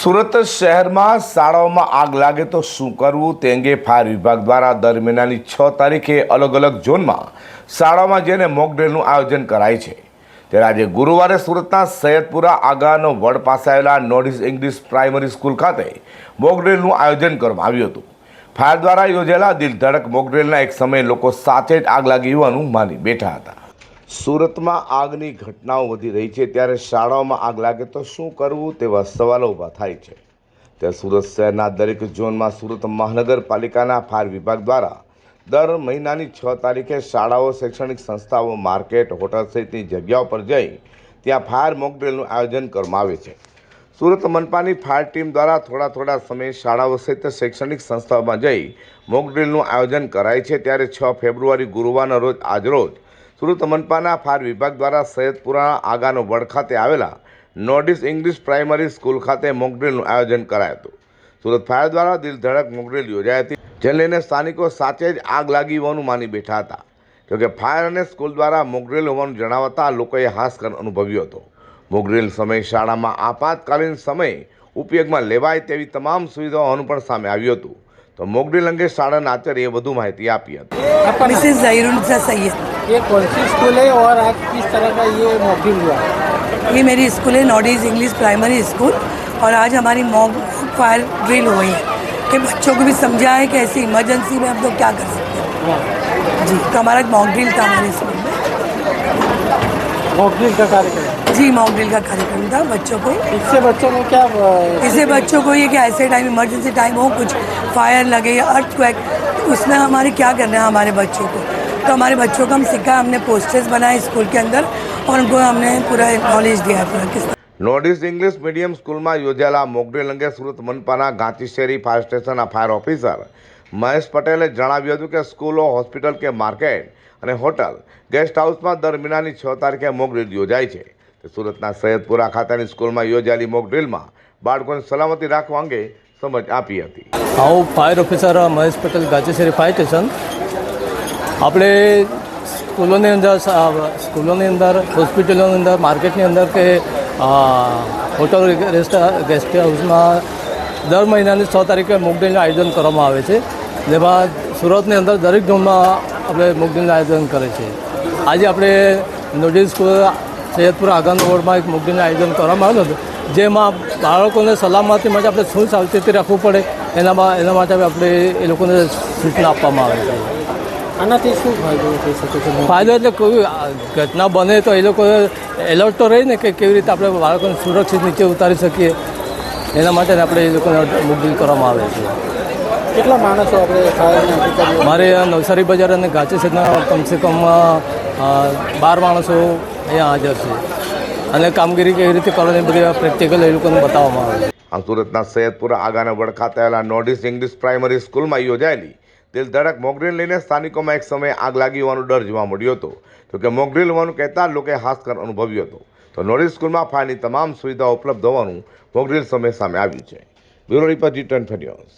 સુરત શહેરમાં શાળાઓમાં આગ લાગે તો શું કરવું તે અંગે ફાયર વિભાગ દ્વારા દર મહિનાની છ તારીખે અલગ અલગ ઝોનમાં શાળાઓમાં જઈને મોકડ્રીલનું આયોજન કરાય છે. ત્યારે આજે ગુરુવારે સુરતના સૈયદપુરા આગાનો વડ પાસે આવેલા નોર્થ ઇંગ્લિશ પ્રાઇમરી સ્કૂલ ખાતે મોકડ્રીલનું આયોજન કરવામાં આવ્યું હતું. ફાયર દ્વારા યોજાયેલા દિલધડક મોકડ્રીલના એક સમયે લોકો સાથે જ આગ લાગી હોવાનું માની બેઠા હતા. સુરતમાં આગની ઘટનાઓ વધી રહી છે. ત્યારે શાળાઓમાં આગ લાગે તો શું કરવું તેવા સવાલો ઊભા થાય છે. ત્યારે સુરત શહેરના દરેક ઝોનમાં સુરત મહાનગરપાલિકાના ફાયર વિભાગ દ્વારા દર મહિનાની છ તારીખે શાળાઓ, શૈક્ષણિક સંસ્થાઓ, માર્કેટ, હોટલ સહિતની જગ્યાઓ પર જઈ ત્યાં ફાયર મોકડ્રીલનું આયોજન કરવામાં આવે છે. સુરત મનપાની ફાયર ટીમ દ્વારા થોડા થોડા સમયે શાળાઓ સહિત શૈક્ષણિક સંસ્થાઓમાં જઈ મોકડ્રીલનું આયોજન કરાય છે. ત્યારે છ ફેબ્રુઆરી ગુરુવારના રોજ આજરોજ સુરત મનપાના ફાયર વિભાગ દ્વારા સૈયદપુરા આગાનો વડ ખાતે આવેલા નોર્ડિસ ઇંગ્લિશ પ્રાઇમરી સ્કૂલ ખાતે મોકડ્રીલનું આયોજન કરાયું હતું. સુરત ફાયર દ્વારા દિલધડક મોકડ્રીલ યોજાઈ હતી, જેને લઈને સ્થાનિકો સાથે જ આગ લાગી હોવાનું માની બેઠા હતા. જોકે ફાયર અને સ્કૂલ દ્વારા મોકડ્રીલ હોવાનું જણાવતા લોકોએ હાસ્કર અનુભવ્યો હતો. મોકડ્રીલ સમય શાળામાં આપાતકાલીન સમયે ઉપયોગમાં લેવાય તેવી તમામ સુવિધાઓનું પણ સામે આવ્યું હતું. તો મોકડ્રીલ અંગે શાળાના આચાર્યએ વધુ માહિતી આપી હતી मिसेस जहीरुनिसा सैयद ये कौन सी स्कूल है और आज किस तरह का ये मॉकड्रिल हुआ ये मेरी स्कूल है नॉडीज इंग्लिश प्राइमरी स्कूल और आज हमारी मॉक फायर ड्रिल हुई है कि बच्चों को भी समझा है कि ऐसी इमरजेंसी में हम लोग क्या कर सकते हैं जी तो हमारा मॉक ड्रिल था हमारे स्कूल में मॉकड्रिल का कार्यक्रम जी मॉक ड्रिल का कार्यक्रम था बच्चों को इससे बच्चों को क्या अ, इससे बच्चों को ये कि ऐसे टाइम इमरजेंसी टाइम हो कुछ फायर लगे या अर्थ तो उसमें हमारे क्या करना है हमारे बच्चों को तो हमारे बच्चों को हम सिखाया हमने पोस्टर्स बनाए स्कूल के अंदर और उनको हमने पूरा नॉलेज दिया है पूरा किस નોર્ડિસ ઇંગ્લિશ મીડિયમ સ્કૂલમાં યોજાયેલા મોકડ્રીલ અંગે સુરત મનપાના ગાંચીશેરી ફાયર સ્ટેશનના ફાયર ઓફિસર Mahesh પટેલે જણાવ્યું હતું કે સ્કૂલો, હોસ્પિટલ કે માર્કેટ અને હોટલ ગેસ્ટ હાઉસમાં દર મહિનાની છ તારીખે મોકડ્રીલ યોજાય છે. સુરતના સૈયદપુરા ખાતાની સ્કૂલમાં યોજાયેલી મોકડ્રીલમાં બાળકોને સલામતી રાખવા અંગે સમજ આપી હતી. હું ફાયર ઓફિસર મહેશ પટેલ ગાચેશ્વરી ફાયર સ્ટેશન. આપણે સ્કૂલોની અંદર સ્કૂલોની અંદર, હોસ્પિટલોની અંદર, માર્કેટની અંદર કે હોટલ રેસ્ટ, ગેસ્ટ હાઉસમાં દર મહિનાની છ તારીખે મોક મોકડ્રીલનું આયોજન કરવામાં આવે છે. જેમાં સુરતની અંદર દરેક ઝોનમાં આપણે મોકડ્રીલનું આયોજન કરે છે. આજે આપણે નોડિલ સ્કૂલ સૈયદપુર આગાનો રોડમાં એક મુગદીનું આયોજન કરવામાં આવ્યું હતું જેમાં બાળકોને સલામતી માટે આપણે શું સાવચેતી રાખવું પડે એનામાં એના માટે આપણે એ લોકોને સૂચના આપવામાં આવે છે. આનાથી શું ફાયદો થઈ શકે છે? ફાયદો એટલે કોઈ ઘટના બને તો એ લોકો એલર્ટ તો રહીને કે કેવી રીતે આપણે બાળકોને સુરક્ષિત નીચે ઉતારી શકીએ એના માટે આપણે એ લોકોને મુકબીલ કરવામાં આવે છે. કેટલા માણસો આપણે ફાયરના મારે આ નવસારી બજાર અને ગાચી સહિતના કમસે કમ બાર માણસો અહીંયા હાજર છે. અને કામગીરી કેવી રીતે કરવાની બધી પ્રેક્ટિકલ એ લોકોને બતાવવામાં આવે આમ સુરતના સૈયદપુરા આગાના વડ ખાતે આવેલા નોર્ડિસ ઇંગ્લિશ પ્રાઇમરી સ્કૂલમાં યોજાયેલી દિલધડક મોગરીલ લઈને સ્થાનિકોમાં એક સમયે આગ લાગી હોવાનો ડર જોવા મળ્યો હતો. તો કે મોગરીલ હોવાનું કહેતા લોકોએ હાશકર અનુભવ્યો હતો. તો નોર્થ સ્કૂલમાં ફાયરની તમામ સુવિધાઓ ઉપલબ્ધ હોવાનું મોગરીલ સમય સામે આવ્યું છે. Bureau report G twenty news.